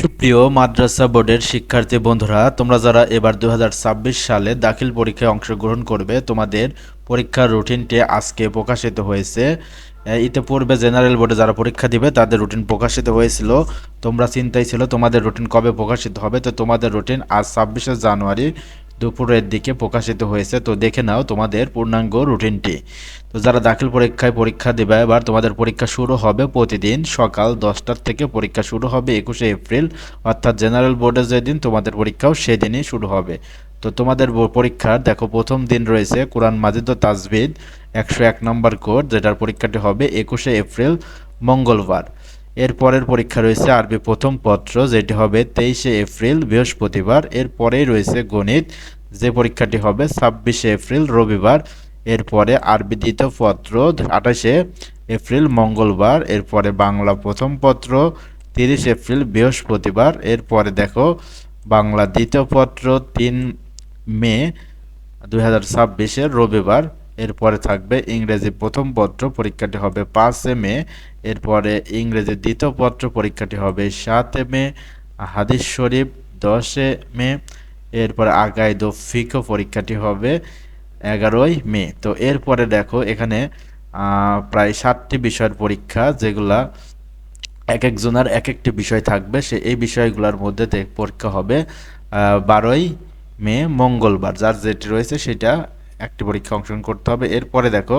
সুপ্রিয় মাদ্রাসা বোর্ডের শিক্ষার্থী বন্ধুরা, তোমরা যারা এবার দু হাজার ছাব্বিশ সালে দাখিল পরীক্ষায় অংশগ্রহণ করবে, তোমাদের পরীক্ষার রুটিনটি আজকে প্রকাশিত হয়েছে। ইতিপূর্বে জেনারেল বোর্ডে যারা পরীক্ষা দিবে, তাদের রুটিন প্রকাশিত হয়েছিল। তোমরা চিন্তাই ছিল তোমাদের রুটিন কবে প্রকাশিত হবে, তো তোমাদের রুটিন আজ ছাব্বিশে জানুয়ারি। দুপুরের দিকে প্রকাশিত হয়েছে। তো দেখে নাও তোমাদের পূর্ণাঙ্গ রুটিনটি। তো যারা দাখিল পরীক্ষায় পরীক্ষা দেবে, এবার তোমাদের পরীক্ষা শুরু হবে প্রতিদিন সকাল দশটার থেকে পরীক্ষা শুরু হবে একুশে এপ্রিল। অর্থাৎ জেনারেল বোর্ডের যেদিন তোমাদের পরীক্ষাও সেদিনই শুরু হবে। তো তোমাদের পরীক্ষার দেখো প্রথম দিন রয়েছে কোরআন মাজিদ ও তাজবিদ, একশো এক নম্বর কোড যেটার পরীক্ষাটি হবে একুশে এপ্রিল, মঙ্গলবার। এর পরের পরীক্ষা রয়েছে আরবি প্রথম পত্র, যেটি হবে তেইশে এপ্রিল, বৃহস্পতিবার। এর পরেই রয়েছে গণিত, যে পরীক্ষাটি হবে ছাব্বিশে এপ্রিল, রবিবার। এরপরে আরবি দ্বিতীয় পত্র, আঠাশে এপ্রিল, মঙ্গলবার। এরপরে বাংলা প্রথম পত্র, তিরিশ এপ্রিল, বৃহস্পতিবার। এরপরে দেখো, বাংলা দ্বিতীয় পত্র, তিন মে, দুই হাজার রবিবার। এরপরে থাকবে ইংরেজি প্রথম পত্র পরীক্ষাটি হবে পাঁচে মে, এরপরে ইংরেজি দ্বিতীয় পত্র পরীক্ষাটি হবে সাতে মে, হাদিস শরীফ দশে মে, এরপরে আগাইদ ফিকো পরীক্ষাটি হবে এগারোই মে। তো এরপরে দেখো এখানে প্রায় সাতটি বিষয়ের পরীক্ষা যেগুলা এক একজনের এক একটি বিষয় থাকবে। সে এই বিষয়গুলোর মধ্যে পরীক্ষা হবে বারোই মে, মঙ্গলবার। যার যেটি রয়েছে সেটা একটি পরীক্ষা অংশগ্রহণ করতে হবে। এরপরে দেখো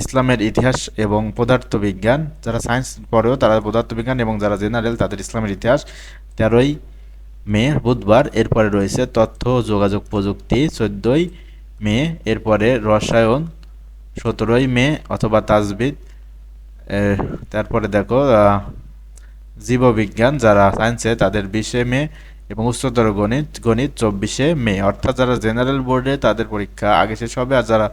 ইসলামের ইতিহাস এবং পদার্থবিজ্ঞান, যারা সায়েন্স পড়েও তারা পদার্থবিজ্ঞান এবং যারা জেনারেল তাদের ইসলামের ইতিহাস। তেরোই মে, বুধবার, এরপরে রয়েছে তথ্য, যোগাযোগ প্রযুক্তি, চোদ্দোই মে, এরপরে রসায়ন, সতেরোই মে অথবা তাজবিদ। তারপরে দেখো জীববিজ্ঞান, যারা সায়েন্সে তাদের বিশে মে এবং উচ্চতর গণিত গণিত চব্বিশে মে। অর্থাৎ যারা জেনারেল বোর্ডে তাদের পরীক্ষা, আগে শেষ হবে আর যারা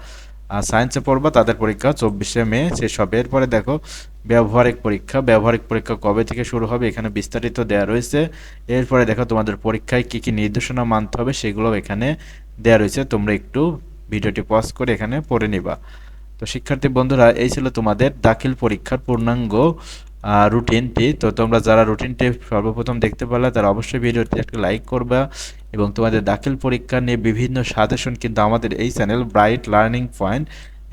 সায়েন্সে পড়বা তাদের পরীক্ষা চব্বিশে মে শেষ হবে। এরপরে দেখো, ব্যবহারিক পরীক্ষা ব্যবহারিক পরীক্ষা কবে থেকে শুরু হবে এখানে বিস্তারিত দেওয়া রয়েছে। এরপরে দেখো তোমাদের পরীক্ষায় কি কি নির্দেশনা মানতে হবে সেগুলো এখানে দেওয়া রয়েছে। তোমরা একটু ভিডিওটি পজ করে এখানে পড়ে নিবা। তো শিক্ষার্থী বন্ধুরা, এই ছিল তোমাদের দাখিল পরীক্ষার পূর্ণাঙ্গ রুটিনটি। তো তোমরা যারা রুটিনটি সর্বপ্রথম দেখতে পারলে, তারা অবশ্যই ভিডিওটি একটা লাইক করবা এবং তোমাদের দাখিল পরীক্ষা নিয়ে বিভিন্ন সাজেশন কিন্তু আমাদের এই চ্যানেল ব্রাইট লার্নিং পয়েন্ট,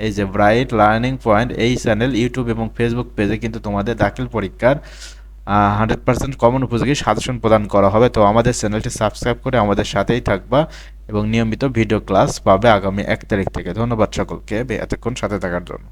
এই যে ব্রাইট লার্নিং পয়েন্ট, এই চ্যানেল ইউটিউব এবং ফেসবুক পেজে কিন্তু তোমাদের দাখিল পরীক্ষার হান্ড্রেড পার্সেন্ট কমন উপযোগী সাজেশন প্রদান করা হবে। তো আমাদের চ্যানেলটি সাবস্ক্রাইব করে আমাদের সাথেই থাকবা এবং নিয়মিত ভিডিও ক্লাস পাবে আগামী এক তারিখ থেকে। ধন্যবাদ সকলকে, এতক্ষণ সাথে থাকার জন্য।